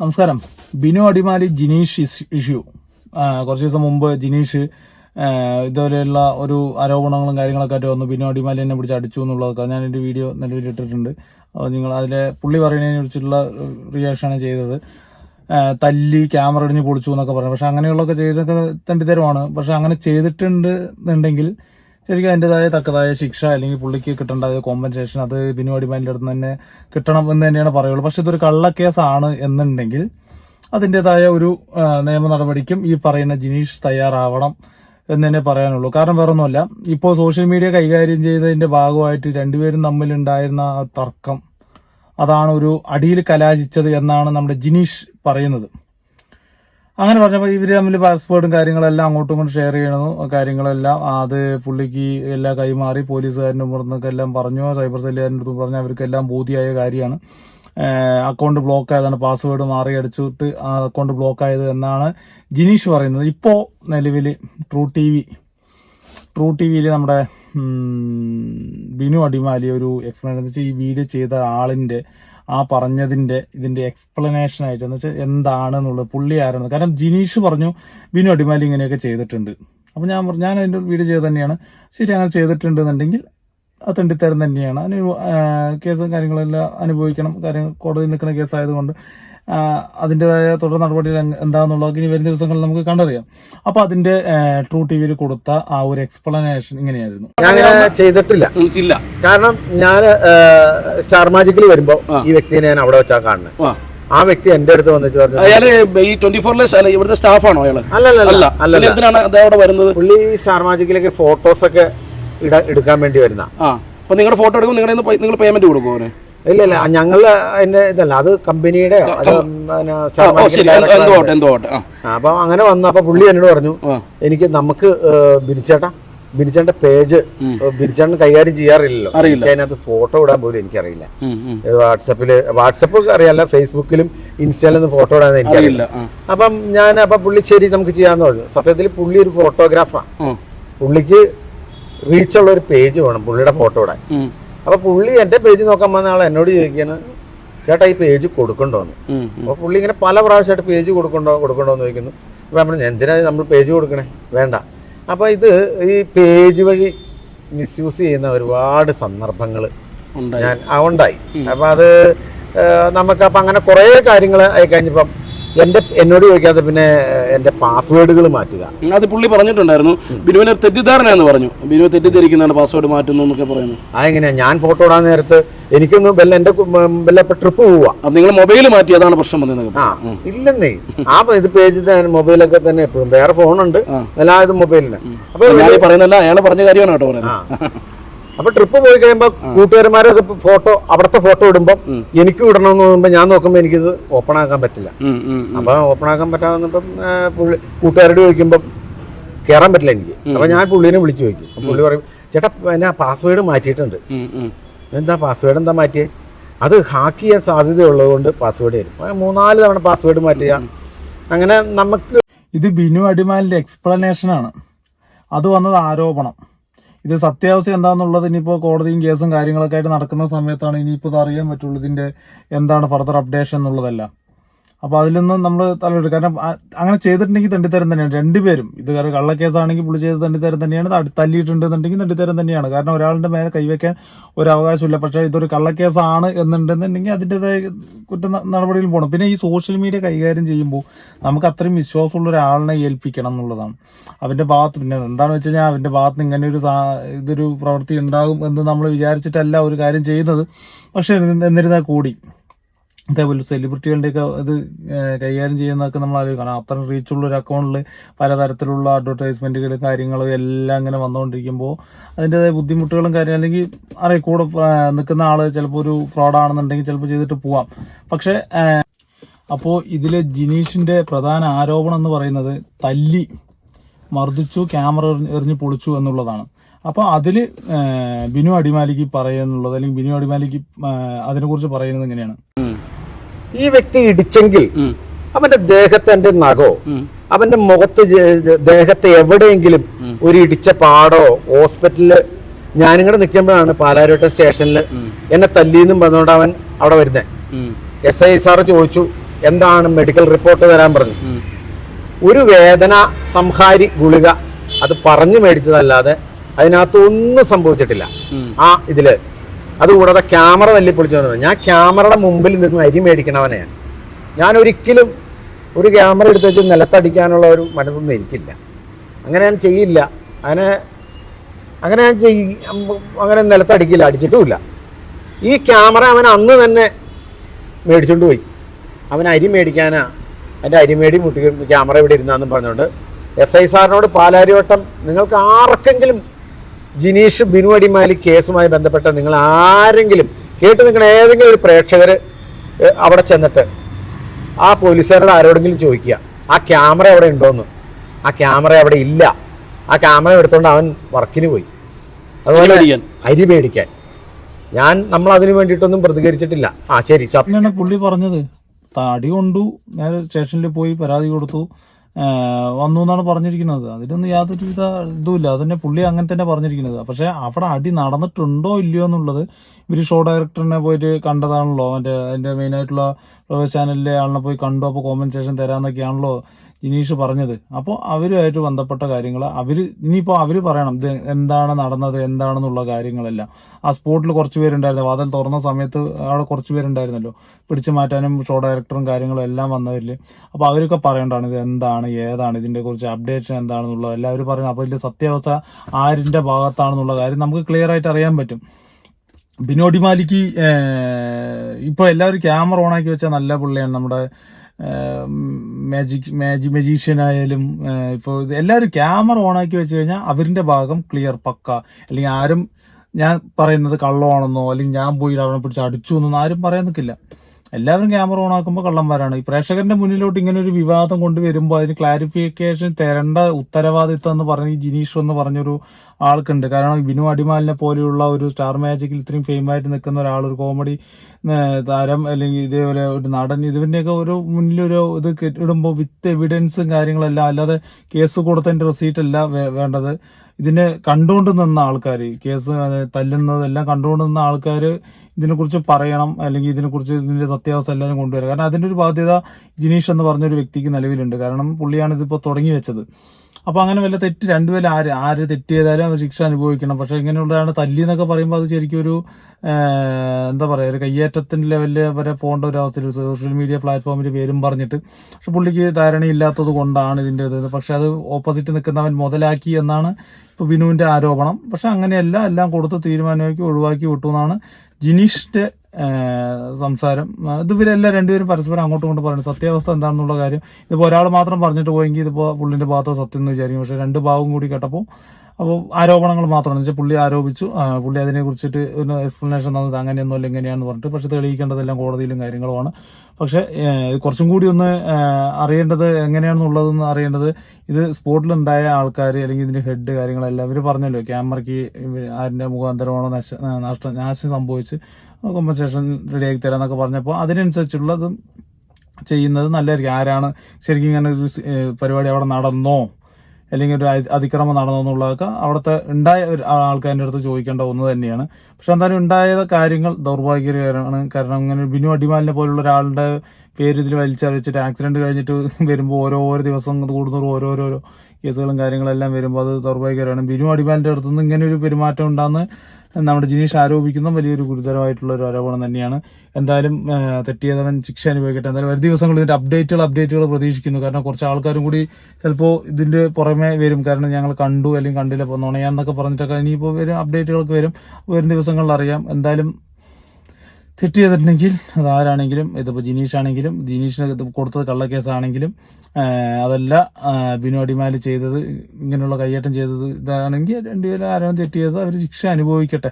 നമസ്കാരം. ബിനു അടിമാലി ജിനീഷ് ഇഷ്യൂ. കുറച്ച് ദിവസം മുമ്പ് ജിനീഷ് ഇതുപോലെയുള്ള ഒരു ആരോപണങ്ങളും കാര്യങ്ങളൊക്കെ ആയിട്ട് വന്നു. ബിനു അടിമാലി എന്നെ പിടിച്ച് അടിച്ചു എന്നുള്ളതൊക്കെ. എന്റെ വീഡിയോ നിലവിൽ ഇട്ടിട്ടുണ്ട്. അപ്പോൾ നിങ്ങൾ അതിലെ പുള്ളി പറയുന്നതിനെ കുറിച്ചുള്ള റിയാക്ഷനാണ് ചെയ്തത്. തല്ലി ക്യാമറ ഇടിഞ്ഞ് പൊളിച്ചു എന്നൊക്കെ പറഞ്ഞു. പക്ഷെ അങ്ങനെയുള്ളതൊക്കെ ചെയ്തൊക്കെ തണ്ടിത്തരമാണ്. പക്ഷെ അങ്ങനെ ചെയ്തിട്ടുണ്ട് എന്നുണ്ടെങ്കിൽ ശരിക്കും അതിന്റെതായ തക്കതായ ശിക്ഷ അല്ലെങ്കിൽ പുള്ളിക്ക് കിട്ടേണ്ടതായ കോമ്പൻസേഷൻ അത് ബിനു അടിമാലിന്റെ അടുത്ത് തന്നെ കിട്ടണം എന്ന് തന്നെയാണ് പറയുള്ളൂ. പക്ഷെ ഇതൊരു കള്ളക്കേസാണ് എന്നുണ്ടെങ്കിൽ അതിന്റെതായ ഒരു നിയമ നടപടിക്കും ഈ പറയുന്ന ജിനീഷ് തയ്യാറാവണം എന്ന് തന്നെ പറയാനുള്ളൂ. കാരണം വേറെ ഒന്നുമല്ല ഇപ്പോൾ സോഷ്യൽ മീഡിയ കൈകാര്യം ചെയ്തതിന്റെ ഭാഗമായിട്ട് രണ്ടുപേരും തമ്മിലുണ്ടായിരുന്ന ആ തർക്കം അതാണ് ഒരു അടിയിൽ കലാശിച്ചത് എന്നാണ് നമ്മുടെ ജിനീഷ് പറയുന്നത്. അങ്ങനെ പറഞ്ഞപ്പോൾ ഇവർ തമ്മിൽ പാസ്പോർട്ടും കാര്യങ്ങളെല്ലാം അങ്ങോട്ടും ഇങ്ങോട്ടും ഷെയർ ചെയ്യണതും കാര്യങ്ങളെല്ലാം അത് പുള്ളിക്ക് എല്ലാം കൈമാറി പോലീസുകാരന്റെ പുറത്തൊക്കെ എല്ലാം പറഞ്ഞു സൈബർ സെല്ലുകാരന്റെ അടുത്ത് പറഞ്ഞു അവർക്കെല്ലാം ബോധ്യമായ കാര്യമാണ്. അക്കൗണ്ട് ബ്ലോക്ക് ആയതാണ് പാസ്വേഡ് മാറി അടിച്ചിട്ട് ആ അക്കൗണ്ട് ബ്ലോക്ക് ആയത് എന്നാണ് ജിനീഷ് പറയുന്നത്. ഇപ്പോൾ നിലവിൽ true T V true T വിയിൽ നമ്മുടെ ബിനു അടിമാലി ഒരു എക്സ്പ്ലനേഷൻ വെച്ചാൽ ഈ വീഡിയോ ചെയ്ത ആളിന്റെ ആ പറഞ്ഞതിന്റെ ഇതിന്റെ എക്സ്പ്ലനേഷൻ ആയിട്ട് എന്ന് വെച്ചാൽ എന്താണെന്നുള്ളത് പുള്ളി ആരാണ് കാരണം ജിനീഷ് പറഞ്ഞു ബിനു അടിമാലി ഇങ്ങനെയൊക്കെ ചെയ്തിട്ടുണ്ട്. അപ്പൊ ഞാൻ ഞാൻ അതിന്റെ വീഡിയോ ചെയ്ത് തന്നെയാണ്. ശരി അങ്ങനെ ചെയ്തിട്ടുണ്ട് എന്നുണ്ടെങ്കിൽ അത് തെണ്ടിത്തരം തന്നെയാണ്. അതിന് കേസും കാര്യങ്ങളെല്ലാം അനുഭവിക്കണം. കാര്യം കോടതി നിൽക്കുന്ന കേസായതുകൊണ്ട് അതിന്റെതായ തുടർ നടപടികൾ എന്താണെന്നുള്ളത് ഇനി വരുന്ന ദിവസങ്ങളിൽ നമുക്ക് കണ്ടറിയാം. അപ്പൊ അതിന്റെ ട്രൂ ടി വിയിൽ കൊടുത്ത ആ ഒരു എക്സ്പ്ലനേഷൻ ഇങ്ങനെയായിരുന്നു. ഞാൻ അങ്ങനെ ചെയ്തിട്ടില്ല. ഇല്ല കാരണം ഞാൻ സ്റ്റാർ മാജിക്കിൽ വരുമ്പോ ഈ വ്യക്തിയെ ഞാൻ അവിടെ വെച്ചാൽ കാണുന്നത് ആ. വ്യക്തി എന്റെ അടുത്ത് വന്നിട്ട് പറഞ്ഞു അയാൾ ഈ ട്വന്റി ഫോറിലെ ഇവിടുത്തെ സ്റ്റാഫാണോ അയാൾ? അല്ല അല്ല. അല്ല അല്ല എന്തിനാണ് അവിടെ വരുന്നത്? പുള്ളി സ്റ്റാർ മാജിക്കിലൊക്കെ ഫോട്ടോസ് ഒക്കെ ഇട എടുക്കാൻ വേണ്ടി വരുന്ന. ആ അപ്പൊ നിങ്ങളുടെ ഫോട്ടോ എടുക്കും നിങ്ങളുടെ നിങ്ങൾ പേയ്മെന്റ് കൊടുക്കും അവന്? ഇല്ല ഇല്ല ഞങ്ങൾ അതിന്റെ ഇതല്ല അത് കമ്പനിയുടെ അപ്പൊ അങ്ങനെ വന്നപ്പോ പുള്ളി എന്നോട് പറഞ്ഞു എനിക്ക് നമുക്ക് ബിരിച്ചേട്ടാ ബിരിച്ചേട്ട പേജ് ബിരിച്ചേട്ടൻ കൈകാര്യം ചെയ്യാറില്ലല്ലോ. എനിക്ക് അതിനകത്ത് ഫോട്ടോ ഇടാൻ പോലും എനിക്കറിയില്ല. വാട്സപ്പിൽ വാട്സപ്പ് അറിയാല്ല ഫേസ്ബുക്കിലും ഇൻസ്റ്റയിലൊന്നും ഫോട്ടോ ഇടാൻ എനിക്കറിയില്ല. അപ്പം ഞാൻ അപ്പൊ പുള്ളി ശരി നമുക്ക് ചെയ്യാന്ന് പറഞ്ഞു. സത്യത്തിൽ പുള്ളി ഒരു ഫോട്ടോഗ്രാഫറാണ് പുള്ളിക്ക് റീച്ചുള്ള ഒരു പേജ് വേണം പുള്ളിയുടെ ഫോട്ടോ ഇടാൻ. അപ്പൊ പുള്ളി എന്റെ പേജ് നോക്കാൻ വന്ന ആൾ എന്നോട് ചോദിക്കാണ് ചേട്ടാ ഈ പേജ് കൊടുക്കണ്ടോന്ന്. അപ്പൊ പുള്ളി ഇങ്ങനെ പല പ്രാവശ്യമായിട്ട് പേജ് കൊടുക്കണ്ടോ കൊടുക്കണ്ടോ എന്ന് ചോദിക്കുന്നു. അപ്പൊ നമ്മൾ എന്തിനാ നമ്മൾ പേജ് കൊടുക്കണേ? വേണ്ട. അപ്പൊ ഇത് ഈ പേജ് വഴി മിസ്യൂസ് ചെയ്യുന്ന ഒരുപാട് സന്ദർഭങ്ങൾ ഞാൻ ഉണ്ടായി. അപ്പൊ അത് നമുക്ക് അപ്പൊ അങ്ങനെ കുറെ കാര്യങ്ങൾ ആയി കഴിഞ്ഞപ്പം എന്റെ എന്നോട് ചോദിക്കാതെ പിന്നെ എന്റെ പാസ്വേഡുകൾ മാറ്റുക. അത് പുള്ളി പറഞ്ഞിട്ടുണ്ടായിരുന്നു. ബിനുവിനെ തെറ്റിദ്ധാരണയെന്ന് പറഞ്ഞു. ബിനു തെറ്റിദ്ധരിക്കുന്നതാണ് പാസ്വേഡ് മാറ്റുന്നു എന്നൊക്കെ പറയുന്നു ആ എങ്ങനെയാ ഞാൻ ഫോട്ടോ ഇടാൻ നേരത്ത് എനിക്കൊന്നും വല്ല എന്റെ വല്ല ട്രിപ്പ് പോവാ നിങ്ങൾ മൊബൈൽ മാറ്റി അതാണ് പ്രശ്നം വന്നത് ആ ഇല്ലെന്നേ. ആ ഇത് പേജിൽ മൊബൈലൊക്കെ തന്നെ എപ്പോഴും. വേറെ ഫോണുണ്ട് ഇത് മൊബൈലിന് അപ്പൊ പറയുന്നല്ല അയാൾ പറഞ്ഞ കാര്യമാണ് കേട്ടോ പറയുന്നത്. അപ്പൊ ട്രിപ്പ് പോയി കഴിയുമ്പോ കൂട്ടുകാരന്മാരൊക്കെ ഫോട്ടോ അവിടുത്തെ ഫോട്ടോ ഇടുമ്പോ എനിക്ക് എന്ന് തോന്നുമ്പോ ഞാൻ നോക്കുമ്പോ എനിക്കിത് ഓപ്പൺ ആക്കാൻ പറ്റില്ല. അപ്പൊ ഓപ്പൺ ആക്കാൻ പറ്റാന്നിപ്പം പുള്ളി കൂട്ടുകാരോട് ചോദിക്കുമ്പോ കയറാൻ പറ്റില്ല എനിക്ക്. അപ്പൊ ഞാൻ പുള്ളിനെ വിളിച്ചു ചോദിക്കും. പുള്ളി പറയും ചേട്ടാ എന്നാ പാസ്വേഡ് മാറ്റിയിട്ടുണ്ട്. എന്താ പാസ്വേഡ് എന്താ മാറ്റിയേ? അത് ഹാക്ക് ചെയ്യാൻ സാധ്യതയുള്ളത് കൊണ്ട് പാസ്വേഡ് തരും. മൂന്നാൽ തവണ പാസ്വേഡ് മാറ്റുക അങ്ങനെ നമുക്ക് ഇത് ബിനു അടിമാലിന്റെ എക്സ്പ്ലനേഷൻ ആണ്. അത് വന്നത് ആരോപണം. ഇത് സത്യാവസ്ഥ എന്താണെന്നുള്ളത് ഇനിയിപ്പോൾ കോടതിയും കേസും കാര്യങ്ങളൊക്കെ ആയിട്ട് നടക്കുന്ന സമയത്താണ് ഇനിയിപ്പോൾ ഇത് അറിയാൻ പറ്റുള്ളൂ ഇതിന്റെ എന്താണ് ഫർദർ അപ്ഡേഷൻ എന്നുള്ളതെല്ലാം. അപ്പോൾ അതിലൊന്നും നമ്മൾ തലവെടുക്കും കാരണം അങ്ങനെ ചെയ്തിട്ടുണ്ടെങ്കിൽ തണ്ടിത്തരം തന്നെയാണ്. രണ്ടുപേരും. ഇത് കാരണം കള്ളക്കേസാണെങ്കിൽ പുള്ളി ചെയ്ത് തണ്ടിത്തരം തന്നെയാണ്. തല്ലിയിട്ടുണ്ടെന്നുണ്ടെങ്കിൽ തണ്ടിത്തരം തന്നെയാണ്. കാരണം ഒരാളുടെ മേലെ കൈവയ്ക്കാൻ ഒരു അവകാശമില്ല. പക്ഷേ ഇതൊരു കള്ളക്കേസാണ് എന്നുണ്ടെന്നുണ്ടെങ്കിൽ അതിന്റെതായ കുറ്റ നടപടിയിൽ പോകണം പിന്നെ ഈ സോഷ്യൽ മീഡിയ കൈകാര്യം ചെയ്യുമ്പോൾ നമുക്ക് അത്രയും വിശ്വാസമുള്ള ഒരാളിനെ ഏൽപ്പിക്കണം എന്നുള്ളതാണ്. അവന്റെ ഭാഗത്ത് പിന്നെ എന്താണെന്ന് വെച്ച് കഴിഞ്ഞാൽ അവന്റെ ഭാഗത്ത് ഇങ്ങനെ ഒരു ഇതൊരു പ്രവൃത്തി ഉണ്ടാകും എന്ന് നമ്മൾ വിചാരിച്ചിട്ടല്ല ഒരു കാര്യം ചെയ്യുന്നത്. പക്ഷേ എന്നിരുന്നാൽ കൂടി ഇതേപോലെ സെലിബ്രിറ്റികളുടെയൊക്കെ ഇത് കൈകാര്യം ചെയ്യുന്നതൊക്കെ നമ്മൾ ആലോചിക്കണം അത്ര റീച്ചുള്ള ഒരു അക്കൗണ്ടിൽ പലതരത്തിലുള്ള അഡ്വർടൈസ്മെന്റുകൾ കാര്യങ്ങളും എല്ലാം അങ്ങനെ വന്നുകൊണ്ടിരിക്കുമ്പോൾ അതിന്റെതായ ബുദ്ധിമുട്ടുകളും കാര്യം അല്ലെങ്കിൽ അറിയാം കൂടെ നിൽക്കുന്ന ആൾ ചിലപ്പോൾ ഒരു ഫ്രോഡാണെന്നുണ്ടെങ്കിൽ ചിലപ്പോൾ ചെയ്തിട്ട് പോവാം. പക്ഷേ അപ്പോൾ ഇതിലെ ജിനീഷിന്റെ പ്രധാന ആരോപണം എന്ന് പറയുന്നത് തല്ലി മർദ്ദിച്ചു ക്യാമറ എറിഞ്ഞ് പൊളിച്ചു എന്നുള്ളതാണ്. അപ്പോൾ അതിൽ ബിനു അടിമാലിക്ക് പറയാനുള്ളത് അല്ലെങ്കിൽ ബിനു അടിമാലിക്ക് അതിനെക്കുറിച്ച് പറയുന്നത് എങ്ങനെയാണ് ഈ വ്യക്തി ഇടിച്ചെങ്കിൽ അവന്റെ ദേഹത്തെ നഖോ അവന്റെ മുഖത്ത് ദേഹത്തെ എവിടെയെങ്കിലും ഒരു ഇടിച്ച പാടോ ഹോസ്പിറ്റലിൽ ഞാനിങ്ങടെ നിൽക്കുമ്പോഴാണ് പാലാരോട്ട സ്റ്റേഷനിൽ എന്നെ തല്ലിന്നും പറഞ്ഞുകൊണ്ട് അവൻ അവിടെ വരുന്നത്. എസ് ഐ സാറ് ചോദിച്ചു എന്താണ് മെഡിക്കൽ റിപ്പോർട്ട് തരാൻ പറഞ്ഞു? ഒരു വേദന സംഹാരി ഗുളിക അത് പറഞ്ഞു മേടിച്ചതല്ലാതെ അതിനകത്ത് ഒന്നും സംഭവിച്ചിട്ടില്ല. ആ ഇതിൽ അതുകൂടാതെ ക്യാമറ തല്ലിപ്പൊളിച്ചു ഞാൻ ക്യാമറയുടെ മുമ്പിൽ നിന്ന് അരി മേടിക്കണവനെയാണ്. ഞാൻ ഒരിക്കലും ഒരു ക്യാമറ എടുത്ത് വെച്ച് നിലത്തടിക്കാനുള്ള ഒരു മനസ്സൊന്നും എനിക്കില്ല. അങ്ങനെ ഞാൻ ചെയ്യില്ല. അങ്ങനെ അങ്ങനെ ഞാൻ ചെയ് അങ്ങനെ നിലത്തടിക്കില്ല അടിച്ചിട്ടുമില്ല. ഈ ക്യാമറ അവൻ അന്ന് തന്നെ മേടിച്ചുകൊണ്ട് പോയി. അവൻ അരി മേടിക്കാനാ അതിന്റെ അരിമേടി മുട്ടി ക്യാമറ ഇവിടെ ഇരുന്നാന്നും പറഞ്ഞുകൊണ്ട് എസ് ഐ സാറിനോട് പാലാരിവട്ടം നിങ്ങൾക്ക് ആർക്കെങ്കിലും ജിനീഷ് ബിനു അടിമാലി കേസുമായി ബന്ധപ്പെട്ട നിങ്ങൾ ആരെങ്കിലും കേട്ട് നിൽക്കുന്ന ഏതെങ്കിലും ഒരു പ്രേക്ഷകർ അവിടെ ചെന്നിട്ട് ആ പോലീസുകാരോട് ആരോടെങ്കിലും ചോദിക്കുക ആ ക്യാമറ അവിടെ ഉണ്ടോന്ന്? ആ ക്യാമറ അവിടെ ഇല്ല. ആ ക്യാമറ എടുത്തുകൊണ്ട് അവൻ വർക്കിന് പോയി. അതുപോലെ. അരി മേടിക്കാൻ. ഞാൻ നമ്മൾ അതിനു വേണ്ടിയിട്ടൊന്നും പ്രതികരിച്ചിട്ടില്ല. ആ ശരി പുള്ളി പറഞ്ഞത് തടി കൊണ്ടു നേരെ സ്റ്റേഷനിൽ പോയി പരാതി കൊടുത്തു വന്നു എന്നാണ് പറഞ്ഞിരിക്കുന്നത്. അതിനൊന്നും യാതൊരു വിധ ഇതുമില്ല. തന്നെ പുള്ളി അങ്ങനെ തന്നെ പറഞ്ഞിരിക്കുന്നത്. പക്ഷേ അവിടെ അടി നടന്നിട്ടുണ്ടോ ഇല്ലയോ എന്നുള്ളത് ഇവർ ഷോ ഡയറക്ടറിനെ പോയിട്ട് കണ്ടതാണല്ലോ. അവന്റെ ആയിട്ടുള്ള പ്രവേശ ചാനലിലെ ആളിനെ പോയി കണ്ടു. അപ്പോൾ കോമ്പൻസേഷൻ തരാന്നൊക്കെയാണല്ലോ ജിനീഷ് പറഞ്ഞത്. അപ്പോൾ അവരുമായിട്ട് ബന്ധപ്പെട്ട കാര്യങ്ങൾ അവർ ഇനിയിപ്പോൾ അവർ പറയണം ഇത് എന്താണ് നടന്നത് എന്താണെന്നുള്ള കാര്യങ്ങളെല്ലാം. ആ സ്പോട്ടിൽ കുറച്ച് പേരുണ്ടായിരുന്നു. വാതിൽ തുറന്ന സമയത്ത് അവിടെ കുറച്ച് പേരുണ്ടായിരുന്നല്ലോ. പിടിച്ചു മാറ്റാനും ഷോ ഡയറക്ടറും കാര്യങ്ങളും എല്ലാം വന്നവരിൽ അപ്പോൾ അവരൊക്കെ പറയേണ്ടതാണ് ഇത് എന്താണ് ഏതാണ് ഇതിന്റെ കുറിച്ച് അപ്ഡേഷൻ എന്താണെന്നുള്ളത് എല്ലാവരും പറയണം. അപ്പോൾ ഇതിന്റെ സത്യാവസ്ഥ ആരിന്റെ ഭാഗത്താണെന്നുള്ള കാര്യം നമുക്ക് ക്ലിയർ ആയിട്ട് അറിയാൻ പറ്റും. ബിനോടി മാലിക്ക് ഇപ്പോൾ എല്ലാവരും ക്യാമറ ഓണാക്കി വെച്ച നല്ല പുള്ളിയാണ് നമ്മുടെ മാജിക് മാജി മജീഷ്യൻ ആയാലും ഇപ്പോൾ എല്ലാവരും ക്യാമറ ഓണാക്കി വെച്ച് കഴിഞ്ഞാൽ അവരിന്റെ ഭാഗം ക്ലിയർ പക്ക. അല്ലെങ്കിൽ ആരും ഞാൻ പറയുന്നത് കള്ളമാണെന്നോ അല്ലെങ്കിൽ ഞാൻ പോയി അവനെ പിടിച്ച് അടിച്ചു എന്നൊന്നും ആരും പറയാൻ എല്ലാവരും ക്യാമറ ഓൺ ആക്കുമ്പോൾ കള്ളന്മാരാണ്. ഈ പ്രേക്ഷകന്റെ മുന്നിലോട്ട് ഇങ്ങനെ ഒരു വിവാദം കൊണ്ടുവരുമ്പോൾ അതിന് ക്ലാരിഫിക്കേഷൻ തരേണ്ട ഉത്തരവാദിത്തം എന്ന് പറഞ്ഞ ജിനീഷ് എന്ന് പറഞ്ഞൊരു ആൾക്കുണ്ട്. കാരണം വിനു അടിമാലിനെ പോലെയുള്ള ഒരു സ്റ്റാർ മാജിക്കിൽ ഇത്രയും ഫെയിമായിട്ട് നിൽക്കുന്ന ഒരാൾ ഒരു കോമഡി താരം അല്ലെങ്കിൽ ഇതേപോലെ ഒരു നടൻ ഇതിന്റെയൊക്കെ ഒരു മുന്നിലൊരു ഇത് കെട്ടിടുമ്പോൾ വിത്ത് എവിഡൻസും കാര്യങ്ങളെല്ലാം അല്ലാതെ കേസ് കൊടുത്തതിന്റെ റെസീറ്റ് അല്ല വേണ്ടത്. ഇതിനെ കണ്ടുകൊണ്ട് നിന്ന ആൾക്കാർ കേസ് തല്ലുന്നതെല്ലാം കണ്ടുകൊണ്ട് നിന്ന ആൾക്കാർ ഇതിനെക്കുറിച്ച് പറയണം അല്ലെങ്കിൽ ഇതിനെക്കുറിച്ച് ഇതിന്റെ സത്യാവസ്ഥ എല്ലാവരും കൊണ്ടുവരാം കാരണം അതിന്റെ ഒരു ബാധ്യത ജിനീഷ് എന്ന് പറഞ്ഞൊരു വ്യക്തിക്ക് നിലവിലുണ്ട്. കാരണം പുള്ളിയാണ് ഇതിപ്പോൾ തുടങ്ങി വെച്ചത്. അപ്പൊ അങ്ങനെ വല്ല തെറ്റ് രണ്ടുപേരും ആര്? ആര് തെറ്റ് ചെയ്താലും അവർ ശിക്ഷ അനുഭവിക്കണം. പക്ഷെ ഇങ്ങനെയുള്ളതാണ് തല്ലി എന്നൊക്കെ പറയുമ്പോൾ അത് ശരിക്കും ഒരു എന്താ പറയുക ഒരു കയ്യേറ്റത്തിന്റെ ലെവലിൽ വരെ പോകേണ്ട ഒരു അവസ്ഥയിൽ സോഷ്യൽ മീഡിയ പ്ലാറ്റ്ഫോമിൽ പേരും പറഞ്ഞിട്ട് പക്ഷെ പുള്ളിക്ക് ധാരണയില്ലാത്തത് കൊണ്ടാണ് ഇതിന്റെ ഇത്. പക്ഷെ അത് ഓപ്പോസിറ്റ് നിൽക്കുന്നവൻ മുതലാക്കി എന്നാണ് ഇപ്പോൾ ബിനുവിന്റെ ആരോപണം. പക്ഷെ അങ്ങനെയല്ല എല്ലാം കൊടുത്ത് തീരുമാനമാക്കി ഒഴിവാക്കി വിട്ടു എന്നാണ് ജിനീഷിന്റെ ആ, സംസാരം. ഇത് ഇവരെല്ലാം രണ്ടുപേരും പരസ്പരം അങ്ങോട്ടും ഇങ്ങോട്ടും പറയുന്നത് സത്യാവസ്ഥ എന്താണെന്നുള്ള കാര്യം ഇതിപ്പോൾ ഒരാൾ മാത്രം പറഞ്ഞിട്ട് പോയെങ്കിൽ ഇതിപ്പോൾ പുള്ളിന്റെ ഭാഗത്തോ സത്യം എന്ന് വിചാരിക്കും. പക്ഷേ രണ്ട് ഭാഗവും കൂടി കേട്ടപ്പോൾ അപ്പോൾ ആരോപണങ്ങൾ മാത്രമാണ്. വെച്ചാൽ പുള്ളി ആരോപിച്ചു. പുള്ളി അതിനെ കുറിച്ചിട്ട് ഒരു എക്സ്പ്ലനേഷൻ തന്നത് അങ്ങനെയൊന്നുമല്ല ഇങ്ങനെയാണെന്ന് പറഞ്ഞിട്ട്. പക്ഷെ തെളിയിക്കേണ്ടതെല്ലാം കോടതിയിലും കാര്യങ്ങളുമാണ്. പക്ഷേ കുറച്ചും കൂടി ഒന്ന് അറിയേണ്ടത് എങ്ങനെയാണെന്നുള്ളതെന്ന് അറിയേണ്ടത് ഇത് സ്പോട്ടിലുണ്ടായ ആൾക്കാർ അല്ലെങ്കിൽ ഇതിന്റെ ഹെഡ് കാര്യങ്ങളെല്ലാം ഇവർ പറഞ്ഞല്ലോ. ക്യാമറയ്ക്ക് ആരിന്റെ മുഖാന്തരമാണോ നശ നാശം സംഭവിച്ച് കോമ്പൻസേഷൻ റെഡിയാക്കി തരാന്നൊക്കെ പറഞ്ഞപ്പോൾ അതിനനുസരിച്ചുള്ളതും ചെയ്യുന്നത് നല്ലതായിരിക്കും. ആരാണ് ശരിക്കും ഇങ്ങനെ ഒരു പരിപാടി അവിടെ നടന്നോ? അല്ലെങ്കിൽ ഒരു അതിക്രമം നടന്നോ എന്നുള്ളതൊക്കെ അവിടുത്തെ ഉണ്ടായ ആൾക്കാരുടെ അടുത്ത് ചോദിക്കേണ്ട ഒന്ന് തന്നെയാണ്. പക്ഷെ എന്തായാലും ഉണ്ടായ കാര്യങ്ങൾ ദൗർഭാഗ്യകരമാണ്. കാരണം ഇങ്ങനെ ബിനു അടിമാലിനെ പോലുള്ള ഒരാളുടെ പേര് ഇതിൽ വലിച്ചറിയിച്ചിട്ട് ആക്സിഡന്റ് കഴിഞ്ഞിട്ട് വരുമ്പോൾ ഓരോ ദിവസം കൂടുന്നോറും ഓരോരോ കേസുകളും കാര്യങ്ങളെല്ലാം വരുമ്പോൾ അത് ദൗർഭാഗ്യകരമാണ്. ബിനു അടിമാലിന്റെ അടുത്തുനിന്ന് ഇങ്ങനെ ഒരു പെരുമാറ്റം ഉണ്ടാകുന്ന നമ്മുടെ ജിനീഷ് ആരോപിക്കുന്ന വലിയൊരു ഗുരുതരമായിട്ടുള്ള ഒരു ആരോപണം തന്നെയാണ്. എന്തായാലും തെറ്റിയതവൻ ശിക്ഷ അനുഭവിക്കട്ടെ. എന്തായാലും വരും ദിവസങ്ങളിൽ ഇതിന്റെ അപ്ഡേറ്റുകൾ അപ്ഡേറ്റുകൾ പ്രതീക്ഷിക്കുന്നു. കാരണം കുറച്ച് ആൾക്കാരും കൂടി ചിലപ്പോൾ ഇതിന്റെ പുറമെ വരും. കാരണം ഞങ്ങൾ കണ്ടു അല്ലെങ്കിൽ കണ്ടില്ല. നുണയാന്നൊക്കെ പറഞ്ഞിട്ടൊക്കെ ഇനിയിപ്പോൾ വരും അപ്ഡേറ്റുകളൊക്കെ വരും. വരും ദിവസങ്ങളിൽ അറിയാം. എന്തായാലും തെറ്റ് ചെയ്തിട്ടുണ്ടെങ്കിൽ അത് ആരാണെങ്കിലും ഇതിപ്പോൾ ജിനീഷ് ആണെങ്കിലും ജിനീഷിന് കൊടുത്തത് കള്ളക്കേസാണെങ്കിലും അതല്ല ബിനു അടിമാലി ചെയ്തത് ഇങ്ങനെയുള്ള കയ്യേറ്റം ചെയ്തത് ഇതാണെങ്കിൽ രണ്ടുപേരും ആരാണ് തെറ്റ് ചെയ്തത് അവർ ശിക്ഷ അനുഭവിക്കട്ടെ.